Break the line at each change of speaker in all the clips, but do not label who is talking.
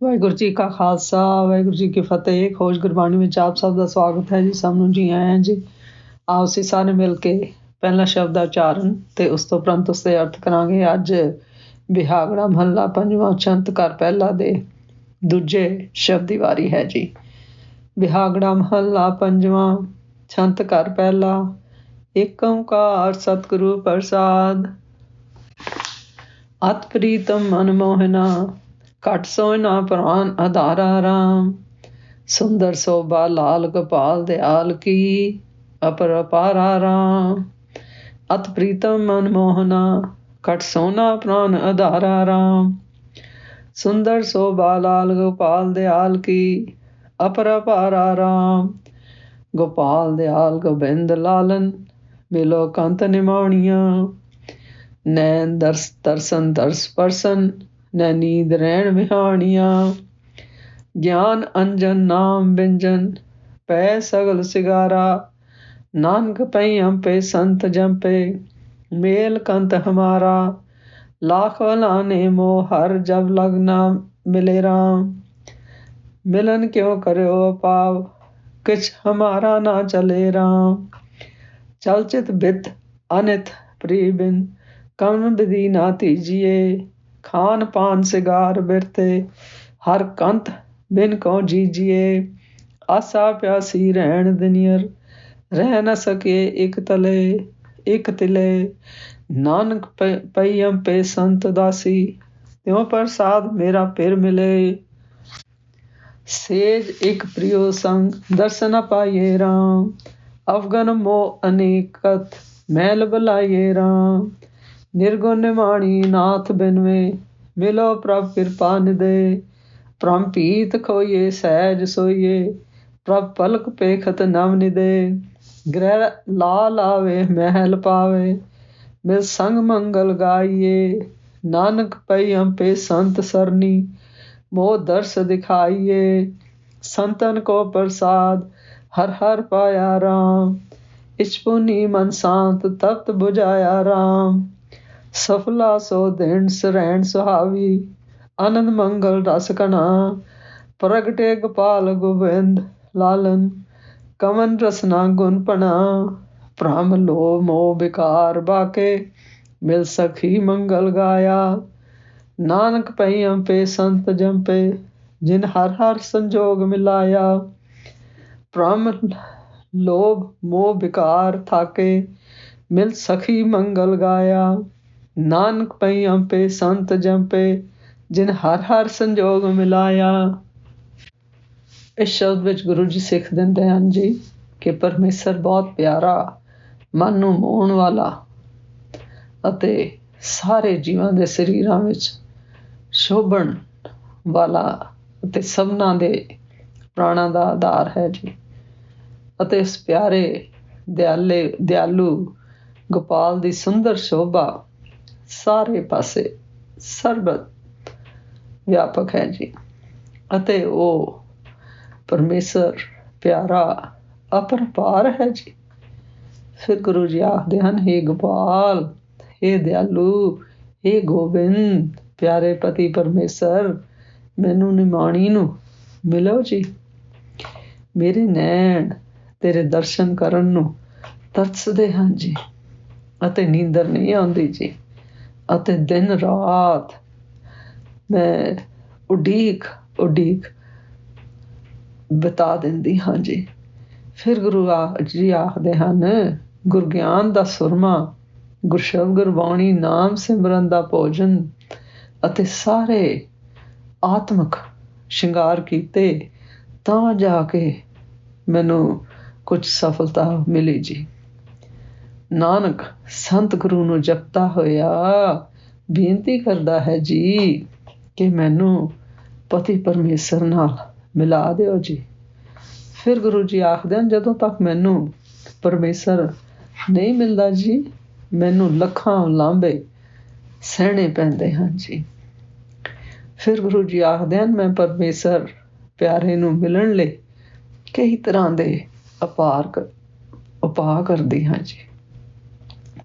ਵਾਹਿਗੁਰੂ ਜੀ ਕਾ ਖਾਲਸਾ, ਵਾਹਿਗੁਰੂ ਜੀ ਕੀ ਫਤਿਹ, ਖੋਜ ਗੁਰਬਾਣੀ ਵਿੱਚ ਆਪ ਸਭ ਦਾ ਸਵਾਗਤ ਹੈ ਜੀ, ਸਭ ਨੂੰ ਜੀ ਆਇਆਂ ਜੀ। ਆਓ ਅਸੀਂ ਸਾਰੇ ਮਿਲ ਕੇ ਪਹਿਲਾ ਸ਼ਬਦ ਦਾ ਉਚਾਰਨ ਤੇ ਉਸ ਤੋਂ ਪ੍ਰੰਤ ਉਸ ਦੇ ਅਰਥ ਕਰਾਂਗੇ। ਅੱਜ ਵਿਹਾਗੜਾ ਮਹੱਲਾ ਪੰਜਵਾਂ ਚੰਤ ਕਰ ਪਹਿਲਾ ਦੇ ਦੂਜੇ ਸ਼ਬਦ ਦੀ ਵਾਰੀ ਹੈ ਜੀ। ਵਿਹਾਗੜਾ ਮਹੱਲਾ ਪੰਜਵਾਂ ਚੰਤ ਕਰ ਪਹਿਲਾ ਏਕ ਓੰਕਾਰ ਸਤਿਗੁਰੂ ਪ੍ਰਸਾਦ। ਅਤ ਪ੍ਰੀਤਮ ਮਨ ਮੋਹਨਾ ਘਟ ਸੋਇਨਾ ਪ੍ਰਾਨ ਆਧਾਰਾ ਰਾਮ। ਸੁੰਦਰ ਸੋਭਾ ਲਾਲ ਗੋਪਾਲ ਦਿਆਲ ਕੀ ਅਪਰ ਅਪਾਰਾ ਰਾਮ। ਅਤ ਪ੍ਰੀਤਮ ਮਨ ਮੋਹਨਾ ਘਟ ਸੋਨਾ ਪ੍ਰਾਨ ਆਧਾਰਾ ਰਾਮ। ਸੁੰਦਰ ਸੋਭਾ ਲਾਲ ਗੋਪਾਲ ਦਿਆਲ ਕੀ ਅਪਰ ਅਪਾਰਾ ਰਾਮ। ਗੋਪਾਲ ਦਿਆਲ ਗੋਬਿੰਦ ਲਾਲਨ ਮਿਲੋ ਕੰਤ ਨਿਮਾਣੀਆਂ। ਨੈਣ ਦਰਸ ਦਰਸ਼ਨ ਦਰਸ ਪਰਸਨ ਨ ਨੀਂਦ ਰਹਿਣ ਵਿਹਾਣੀਆਂ। ਗਿਆਨ ਅੰਜਨ, ਨਾਮ ਬਿੰਜਨ ਪੈ ਸਗਲ ਸਿਗਾਰਾ। ਨਾਨਕ ਪਈ ਅੰਪੇ, ਸੰਤ ਜੰਪੇ, ਮੇਲ ਕੰਤ ਹਮਾਰਾ। ਲਾਖ ਲਾਨੇ ਮੋ ਹਰ ਜਬ ਲਗਨਾ ਮਿਲੇ ਰਾਮ। ਮਿਲਨ ਕਿਉ ਕਰਿਓ ਪਾਵ ਕਿਛ ਹਮਾਰਾ ਨਾ ਚਲੇ ਰਾਮ। ਚਲਚਿਤ ਬਿਤ ਅਨਿਤ ਪ੍ਰੀ ਬਿਨ ਕਮਨ ਬਿਦੀ ਨਾ ਤੀਜੀਏ। ਖਾਨ ਪਾਨ ਸਿਗਾਰ ਬਿਰਤੇ, ਹਰ ਕੰਤ ਬਿਨ ਕੋ ਜੀਜੀਏ। ਆਸਾ ਪਿਆਸੀ ਰਹਿਣ ਦਿਨੀਰ ਰਹਿ ਨਾ ਸਕੇ ਇਕ ਤਲੇ, ਇਕ ਤਿਲੇ। ਨਾਨਕ ਪਈਮ ਪੇ ਸੰਤ ਦਾਸੀ, ਤਿਉ ਪ੍ਰਸਾਦ ਮੇਰਾ ਪਿਰ ਮਿਲੇ। ਸੇਜ ਇਕ ਪ੍ਰਿਯੋ ਸੰਗ, ਦਰਸ਼ਨ ਪਾਈਏ ਰਾਮ। ਅਫਗਨ ਮੋ ਅਨੇਕਤ ਮੈਲ ਬਲਾਈਏ ਰਾਮ। ਨਿਰਗੁਣ ਨਿਮਾਣੀ ਨਾਥ ਬਿਨਵੇ, ਮਿਲੋ ਪ੍ਰਭ ਕਿਰਪਾ ਨਿਦੇ ਪ੍ਰਮ ਪੀਤ ਖੋਈਏ, ਸਹਿਜ ਸੋਈਏ, ਪ੍ਰਭ ਪਲਕ ਪੇਖਤ ਨਵ ਨਿਦੇ। ਗ੍ਰਹਿ ਲਾਲ ਆਵੇ, ਮਹਿਲ ਪਾਵੇ, ਮਿਲ ਸੰਗ ਮੰਗਲ ਗਾਈਏ। ਨਾਨਕ ਪਈ ਅੰਪੇ ਸੰਤ ਸਰਨੀ ਮੋਹ ਦਰਸ ਦਿਖਾਈਏ। ਸੰਤਨ ਕੋ ਪ੍ਰਸਾਦ, ਹਰ ਹਰ ਪਾਇਆ ਰਾਮ। ਇਚਪੁਨੀ ਮਨ ਸ਼ਾਂਤ, ਤਪਤ ਬੁਝਾਇਆ ਰਾਮ। ਸਫਲਾ ਸੋ ਦਿਨ ਸਰੈਣ ਸੁਹਾਵੀ, ਆਨੰਦ ਮੰਗਲ ਰਸ ਕਣਾ ਪ੍ਰਗਟੇ ਗੋਪਾਲ ਗੋਬਿੰਦ ਲਾਲਨ ਕਮਨ ਰਸਨਾ ਗੁਣ ਪਣਾ। ਭ੍ਰਮ ਲੋ ਮੋਹ ਵਿਕਾਰ ਬਾਕੇ, ਮਿਲ ਸਖੀ ਮੰਗਲ ਗਾਇਆ। ਨਾਨਕ ਪਈ ਅੰਪੇ ਸੰਤ ਜੰਪੇ, ਜਿਨ ਹਰ ਹਰ ਸੰਜੋਗ ਮਿਲਾਇਆ। ਭ੍ਰਮ ਲੋਭ ਮੋਹ ਵਿਕਾਰ ਥਾਕੇ, ਮਿਲ ਸਖੀ ਮੰਗਲ ਗਾਇਆ। ਨਾਨਕ ਪਈ ਅੰਪੇ, ਸੰਤ ਜੰਪੇ, ਜਿਨ ਹਰ ਹਰ ਸੰਜੋਗ ਮਿਲਾਇਆ। ਇਸ ਸ਼ਬਦ ਵਿੱਚ ਗੁਰੂ ਜੀ ਸਿੱਖ ਦਿੰਦੇ ਹਨ ਜੀ ਕਿ ਪਰਮੇਸ਼ਰ ਬਹੁਤ ਪਿਆਰਾ, ਮਨ ਨੂੰ ਮੋਹਣ ਵਾਲਾ ਅਤੇ ਸਾਰੇ ਜੀਵਾਂ ਦੇ ਸਰੀਰਾਂ ਵਿੱਚ ਸ਼ੋਭਣ ਵਾਲਾ ਅਤੇ ਸਭਨਾ ਦੇ ਪ੍ਰਾਣਾਂ ਦਾ ਆਧਾਰ ਹੈ ਜੀ। ਅਤੇ ਇਸ ਪਿਆਰੇ ਦਿਆਲੇ, ਦਿਆਲੂ ਗੋਪਾਲ ਦੀ ਸੁੰਦਰ ਸ਼ੋਭਾ ਸਾਰੇ ਪਾਸੇ ਸਰਬਤ ਵਿਆਪਕ ਹੈ ਜੀ ਅਤੇ ਉਹ ਪਰਮੇਸ਼ਰ ਪਿਆਰਾ ਅਪਰਪਾਰ ਹੈ ਜੀ ਫਿਰ ਗੁਰੂ ਜੀ ਆਖਦੇ ਹਨ हे ਗੋਪਾਲ हे ਦਿਆਲੂ हे ਗੋਬਿੰਦ ਪਿਆਰੇ ਪਤੀ ਪਰਮੇਸ਼ਰ ਮੈਨੂੰ ਨਿਮਾਣੀ ਨੂੰ ਮਿਲੋ ਜੀ ਮੇਰੇ ਨੈਣ ਤੇਰੇ ਦਰਸ਼ਨ ਕਰਨ ਨੂੰ ਤਰਸਦੇ ਹਨ ਜੀ ਅਤੇ ਨੀਂਦਰ ਨਹੀਂ ਆਉਂਦੀ ਜੀ ਅਤੇ ਦਿਨ ਰਾਤ ਮੈਂ ਉਡੀਕ ਉਡੀਕ ਬਤਾ ਦਿੰਦੀ ਹਾਂ ਜੀ। ਫਿਰ ਗੁਰੂ ਆ ਜੀ ਆਖਦੇ ਹਨ, ਗੁਰਗਿਆਨ ਦਾ ਸੁਰਮਾ, ਗੁਰਸ਼ਬਦ ਗੁਰਬਾਣੀ, ਨਾਮ ਸਿਮਰਨ ਦਾ ਭੋਜਨ ਅਤੇ ਸਾਰੇ ਆਤਮਿਕ ਸ਼ਿੰਗਾਰ ਕੀਤੇ ਤਾਂ ਜਾ ਕੇ ਮੈਨੂੰ ਕੁਝ ਸਫਲਤਾ ਮਿਲੀ ਜੀ। ਨਾਨਕ ਸੰਤ ਗੁਰੂ ਨੂੰ ਜਪਤਾ ਹੋਇਆ। ਬੇਨਤੀ ਕਰਦਾ ਹੈ ਜੀ ਕਿ ਮੈਨੂੰ ਪਤੀ ਪਰਮੇਸ਼ਰ ਨਾਲ ਮਿਲਾ ਦਿਓ ਜੀ। ਫਿਰ ਗੁਰੂ ਜੀ ਆਖਦੇ ਹਨ, ਜਦੋਂ ਤੱਕ ਮੈਨੂੰ ਪਰਮੇਸ਼ਰ ਨਹੀਂ ਮਿਲਦਾ ਜੀ, ਮੈਨੂੰ ਲੱਖਾਂ ਲਾਂਬੇ ਸਹਿਣੇ ਪੈਂਦੇ ਹਨ ਜੀ। ਫਿਰ ਗੁਰੂ ਜੀ ਆਖਦੇ ਹਨ, ਮੈਂ ਪਰਮੇਸ਼ਰ ਪਿਆਰੇ ਨੂੰ ਮਿਲਣ ਲਈ ਕਈ ਤਰ੍ਹਾਂ ਦੇ ਅਪਾਰ ਉਪਾਅ ਕਰਦੀ ਹਾਂ ਜੀ।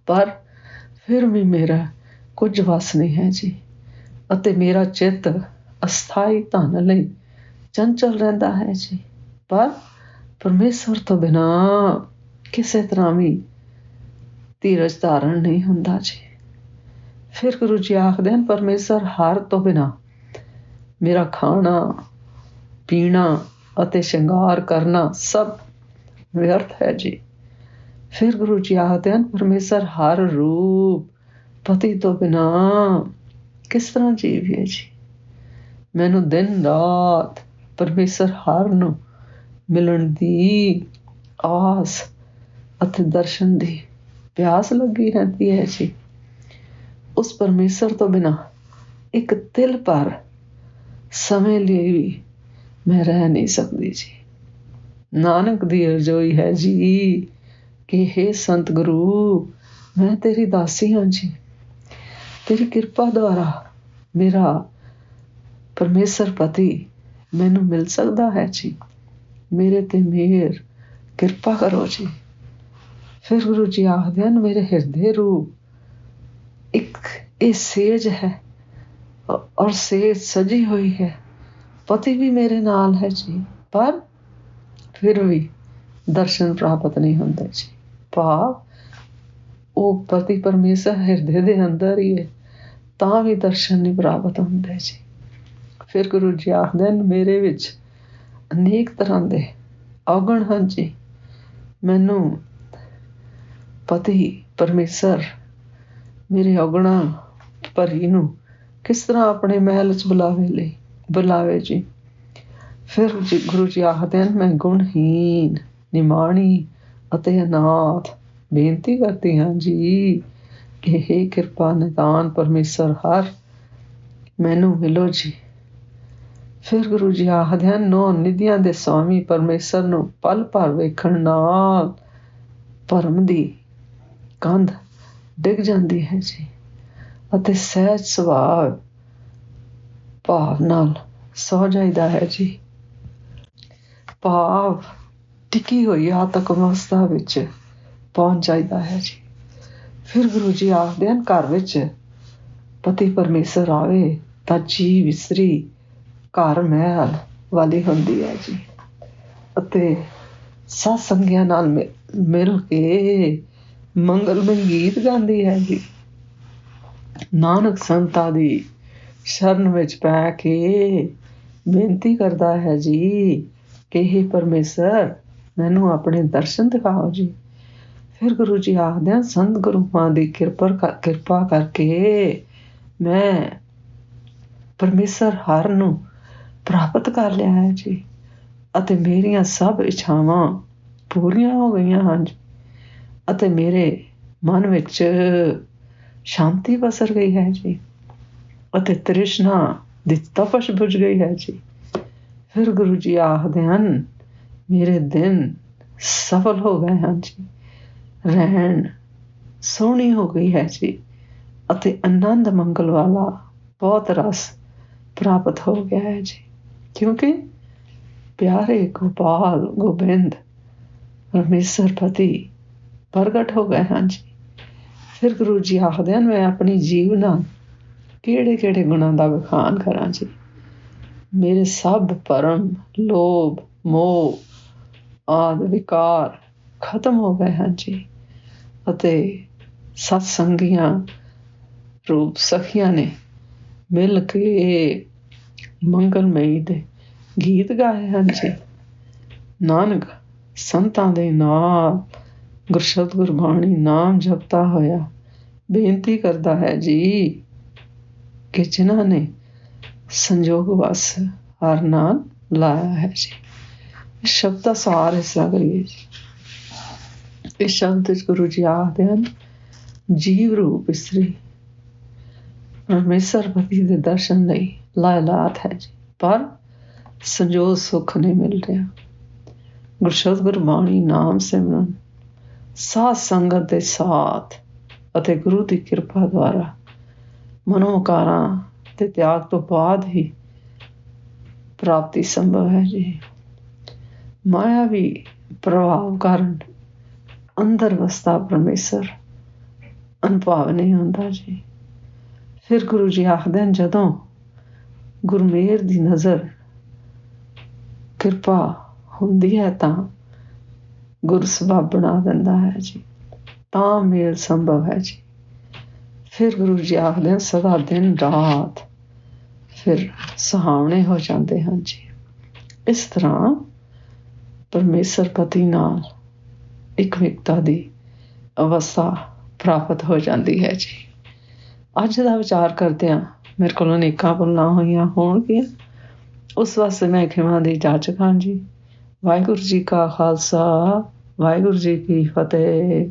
ਪਰ ਫਿਰ ਵੀ ਮੇਰਾ ਕੁਝ ਵਸ ਨਹੀਂ ਹੈ ਜੀ। ਅਤੇ ਮੇਰਾ ਚਿੱਤ ਅਸਥਾਈ ਧਨ ਲਈ ਚੰਚਲ ਰਹਿੰਦਾ ਹੈ ਜੀ। ਪਰ ਪਰਮੇਸ਼ਵਰ ਤੋਂ ਬਿਨਾ ਕਿਸੇ ਤਰ੍ਹਾਂ ਵੀ ਧੀਰਜ ਧਾਰਨ ਨਹੀਂ ਹੁੰਦਾ ਜੀ। ਫਿਰ ਗੁਰੂ ਜੀ ਆਖਦੇ ਹਨ ਪਰਮੇਸ਼ਰ ਹਾਰ ਤੋਂ ਬਿਨਾ ਮੇਰਾ ਖਾਣਾ, ਪੀਣਾ ਅਤੇ ਸ਼ਿੰਗਾਰ ਕਰਨਾ ਸਭ ਵਿਅਰਥ ਹੈ ਜੀ। ਫਿਰ ਗੁਰੂ ਜੀ ਆਖਦੇ ਹਨ, ਪਰਮੇਸ਼ਰ ਹਰ ਰੂਪ ਪਤੀ ਤੋਂ ਬਿਨਾ ਕਿਸ ਤਰ੍ਹਾਂ ਜੀਵੀਏ ਜੀ? ਮੈਨੂੰ ਦਿਨ ਰਾਤ ਪਰਮੇਸ਼ਰ ਹਰ ਨੂੰ ਮਿਲਣ ਦੀ ਆਸ ਅਤੇ ਦਰਸ਼ਨ ਦੀ ਪਿਆਸ ਲੱਗੀ ਰਹਿੰਦੀ ਹੈ ਜੀ। ਉਸ ਪਰਮੇਸ਼ਰ ਤੋਂ ਬਿਨਾ ਇੱਕ ਤਿਲ ਪਰ ਸਮੇਂ ਲਈ ਵੀ ਮੈਂ ਰਹਿ ਨਹੀਂ ਸਕਦੀ ਜੀ। ਨਾਨਕ ਦੀ ਰਜੋਈ ਹੈ ਜੀ ਕਿ हे ਸੰਤ ਗੁਰੂ, ਮੈਂ ਤੇਰੀ ਦਾਸੀ ਹਾਂ ਜੀ। ਤੇਰੀ ਕਿਰਪਾ ਦੁਆਰਾ ਮੇਰਾ ਪਰਮੇਸ਼ਰ ਪਤੀ ਮੈਨੂੰ ਮਿਲ ਸਕਦਾ ਹੈ ਜੀ। ਮੇਰੇ ਤੇ ਮਿਹਰ ਕਿਰਪਾ ਕਰੋ ਜੀ। ਫਿਰ ਗੁਰੂ ਜੀ ਆਖਦੇ ਹਨ, ਮੇਰੇ ਹਿਰਦੇ ਰੂਪ ਇੱਕ ਇਹ ਸੇਜ ਹੈ ਔਰ ਸੇਜ ਸਜੀ ਹੋਈ ਹੈ। ਪਤੀ ਵੀ ਮੇਰੇ ਨਾਲ ਹੈ ਜੀ, ਪਰ ਫਿਰ ਵੀ ਦਰਸ਼ਨ ਪ੍ਰਾਪਤ ਨਹੀਂ ਹੁੰਦੇ ਜੀ। ਭਾਵ ਉਹ ਪਤੀ ਪਰਮੇਸ਼ਰ ਹਿਰਦੇ ਦੇ ਅੰਦਰ ਹੀ ਹੈ, ਤਾਂ ਵੀ ਦਰਸ਼ਨ ਨਹੀਂ ਪ੍ਰਾਪਤ ਹੁੰਦੇ ਜੀ। ਫਿਰ ਗੁਰੂ ਜੀ ਆਖਦੇ ਨੇ ਮੇਰੇ ਵਿੱਚ ਅਨੇਕ ਤਰ੍ਹਾਂ ਦੇ ਔਗਣ ਹਨ ਜੀ। ਮੈਨੂੰ ਪਤੀ ਪਰਮੇਸ਼ਰ, ਮੇਰੇ ਔਗਣਾ ਭਰੀ ਨੂੰ ਕਿਸ ਤਰ੍ਹਾਂ ਆਪਣੇ ਮਹਿਲ 'ਚ ਬੁਲਾਵੇ ਲਈ, ਬੁਲਾਵੇ ਜੀ? ਫਿਰ ਜੀ ਗੁਰੂ ਜੀ ਆਖਦੇ ਹਨ, ਮੈਂ ਗੁਣਹੀਨ ਨਿਮਾਣੀ ਅਤੇ ਅਨਾਥ। ਬੇਨਤੀ ਕਰਦੀ ਹਾਂ ਜੀ ਕਿ हे ਕਿਰਪਾ ਨਿਦਾਨ ਪਰਮੇਸ਼ਰ, ਹਰ ਮੈਨੂੰ ਮਿਲੋ ਜੀ। ਫਿਰ ਗੁਰੂ ਜੀ ਆਖਦੇ ਹਨ, ਨੋ ਨਿਧੀਆਂ ਦੇ ਸਵਾਮੀ ਪਰਮੇਸ਼ਰ ਨੂੰ ਪਲ ਭਰ ਵੇਖਣ ਨਾਲ ਭਰਮ ਦੀ ਕੰਧ ਡਿੱਗ ਜਾਂਦੀ ਹੈ ਜੀ ਅਤੇ ਸਹਿਜ ਸੁਭਾਅ, ਭਾਵ ਨਾਲ ਸੌ ਜਾਈਦਾ ਹੈ ਜੀ। ਭਾਵ ਟਿਕੀ ਹੋਈ ਆਤਕ ਅਵਸਥਾ ਵਿੱਚ ਪਹੁੰਚ ਜਾਈਦਾ ਹੈ ਜੀ। ਫਿਰ ਗੁਰੂ ਜੀ ਆਖਦੇ ਹਨ, ਘਰ ਵਿੱਚ ਪਤੀ ਪਰਮੇਸ਼ਰ ਆਵੇ ਤਾਂ ਜੀ ਵਿਸਰੀ ਘਰ ਮਹਿਲ ਵਾਲੀ ਹੁੰਦੀ ਹੈ ਜੀ। ਅਤੇ ਸਤ ਸੰਗਿਆ ਨਾਲ ਮਿਲ ਕੇ ਮੰਗਲਮਈ ਗੀਤ ਗਾਉਂਦੀ ਹੈ ਜੀ। ਨਾਨਕ ਸੰਤਾਂ ਦੀ ਸ਼ਰਨ ਵਿੱਚ ਪੈ ਕੇ ਬੇਨਤੀ ਕਰਦਾ ਹੈ ਜੀ ਕਿ ਇਹ ਪਰਮੇਸ਼ਰ ਮੈਨੂੰ ਆਪਣੇ ਦਰਸ਼ਨ ਦਿਖਾਓ ਜੀ। ਫਿਰ ਗੁਰੂ ਜੀ ਆਖਦੇ ਹਨ ਸੰਤ ਗੁਰੂਆਂ ਦੀ ਕਿਰਪਾ ਕਿਰਪਾ ਕਰਕੇ ਮੈਂ ਪਰਮੇਸ਼ਰ ਹਰ ਨੂੰ ਪ੍ਰਾਪਤ ਕਰ ਲਿਆ ਹੈ ਜੀ ਅਤੇ ਮੇਰੀਆਂ ਸਭ ਇੱਛਾਵਾਂ ਪੂਰੀਆਂ ਹੋ ਗਈਆਂ ਹਨ ਅਤੇ ਮੇਰੇ ਮਨ ਵਿੱਚ ਸ਼ਾਂਤੀ ਵਸਰ ਗਈ ਹੈ ਜੀ ਅਤੇ ਤ੍ਰਿਸ਼ਨਾ ਦੀ ਤਪਸ਼ ਬੁਝ ਗਈ ਹੈ ਜੀ। ਫਿਰ ਗੁਰੂ ਜੀ ਆਖਦੇ ਹਨ ਮੇਰੇ ਦਿਨ ਸਫਲ ਹੋ ਗਏ ਹਨ ਜੀ। ਰਹਿਣ ਸੋਹਣੀ ਹੋ ਗਈ ਹੈ ਜੀ ਅਤੇ ਆਨੰਦ ਮੰਗਲ ਵਾਲਾ ਬਹੁਤ ਰਸ ਪ੍ਰਾਪਤ ਹੋ ਗਿਆ ਹੈ ਜੀ। ਕਿਉਂਕਿ ਪਿਆਰੇ ਗੋਪਾਲ, ਗੋਬਿੰਦ, ਪਰਮੇਸ਼ਰ ਪਤੀ ਪ੍ਰਗਟ ਹੋ ਗਏ ਹਨ ਜੀ। ਫਿਰ ਗੁਰੂ ਜੀ ਆਖਦੇ ਹਨ, ਮੈਂ ਆਪਣੀ ਜੀਵਨਾ ਕਿਹੜੇ ਕਿਹੜੇ ਗੁਣਾਂ ਦਾ ਵਿਖਾਨ ਕਰਾਂ ਜੀ? ਮੇਰੇ ਸਭ ਪਰਮ ਲੋਭ, ਮੋਹ ਆਦ ਵਿਕਾਰ ਖਤਮ ਹੋ ਗਏ ਹਨ ਜੀ। ਅਤੇ ਸਤ ਸੰਗੀਆਂ ਰੂਪ ਸਖੀਆਂ ਨੇ ਮਿਲ ਕੇ ਮੰਗਲਮਈ ਦੇ ਗੀਤ ਗਾਏ ਹਨ ਜੀ। ਨਾਨਕ ਸੰਤਾਂ ਦੇ ਨਾਲ ਗੁਰਸ਼ਬਦ ਗੁਰਬਾਣੀ ਨਾਮ ਜਪਦਾ ਹੋਇਆ ਬੇਨਤੀ ਕਰਦਾ ਹੈ ਜੀ ਕਿ ਜਿਨ੍ਹਾਂ ਨੇ ਸੰਜੋਗ ਵਸ ਹਰ ਨਾਲ ਲਾਇਆ ਹੈ ਜੀ। ਸ਼ਬਦ ਦਾ ਸਾਰ ਹਿੱਸਾ ਕਰੀਏ ਜੀ। ਇਸ ਸ਼ਬਦ ਵਿੱਚ ਗੁਰੂ ਜੀ ਆਖਦੇ ਹਨ, ਜੀਵ ਰੂਪ ਇਸਤਰੀ, ਪਰਮੇਸ਼ਰ ਪਤੀ ਦੇ ਦਰਸ਼ਨ ਲਈ ਲਾਇਲਾਤ ਹੈ ਜੀ, ਪਰ ਸੰਜੋਗ ਸੁਖ ਨਹੀਂ ਮਿਲ ਰਿਹਾ। ਗੁਰਸ਼ਬਦ ਗੁਰਬਾਣੀ ਨਾਮ ਸਿਮਰਨ, ਸਾਧ ਸੰਗਤ ਦੇ ਸਾਥ ਅਤੇ ਗੁਰੂ ਦੀ ਕਿਰਪਾ ਦੁਆਰਾ ਮਨੋਕਾਰਾਂ ਤੇ ਤਿਆਗ ਤੋਂ ਬਾਅਦ ਹੀ ਪ੍ਰਾਪਤੀ ਸੰਭਵ ਹੈ ਜੀ। ਮਾਇਆ ਵੀ ਪ੍ਰਭਾਵ ਕਾਰਨ ਅੰਦਰ ਵਸਦਾ ਪਰਮੇਸ਼ਰ। ਅਨੁਭਵ ਨਹੀਂ ਹੁੰਦਾ ਜੀ। ਫਿਰ ਗੁਰੂ ਜੀ ਆਖਦੇ ਹਨ, ਜਦੋਂ ਗੁਰਮੇਰ ਦੀ ਨਜ਼ਰ ਕਿਰਪਾ ਹੁੰਦੀ ਹੈ ਤਾਂ ਗੁਰ ਸਬਬ ਬਣਾ ਦਿੰਦਾ ਹੈ ਜੀ। ਤਾਂ ਮੇਲ ਸੰਭਵ ਹੈ ਜੀ। ਫਿਰ ਗੁਰੂ ਜੀ ਆਖਦੇ ਸਦਾ ਦਿਨ ਰਾਤ ਫਿਰ ਸੁਹਾਵਣੇ ਹੋ ਜਾਂਦੇ ਹਨ ਜੀ। ਇਸ ਤਰ੍ਹਾਂ ਪਰਮੇਸ਼ਰ ਪਤੀ ਨਾਲ ਇੱਕ ਵਿਕਤਾ ਦੀ ਅਵਸਥਾ ਪ੍ਰਾਪਤ ਹੋ ਜਾਂਦੀ ਹੈ ਜੀ। ਅੱਜ ਦਾ ਵਿਚਾਰ ਕਰਦੇ ਆ ਮੇਰੇ ਕੋਲੋਂ ਅਨੇਕਾਂ ਭੁੱਲਾਂ ਹੋਈਆਂ ਹੋਣਗੀਆਂ। ਉਸ ਵਾਸਤੇ ਮੈਂ ਖਿਮਾ ਦੀ ਜਾਚਕ ਹਾਂ ਜੀ। ਵਾਹਿਗੁਰੂ ਜੀ ਕਾ ਖਾਲਸਾ, ਵਾਹਿਗੁਰੂ ਜੀ ਕੀ ਫਤਿਹ।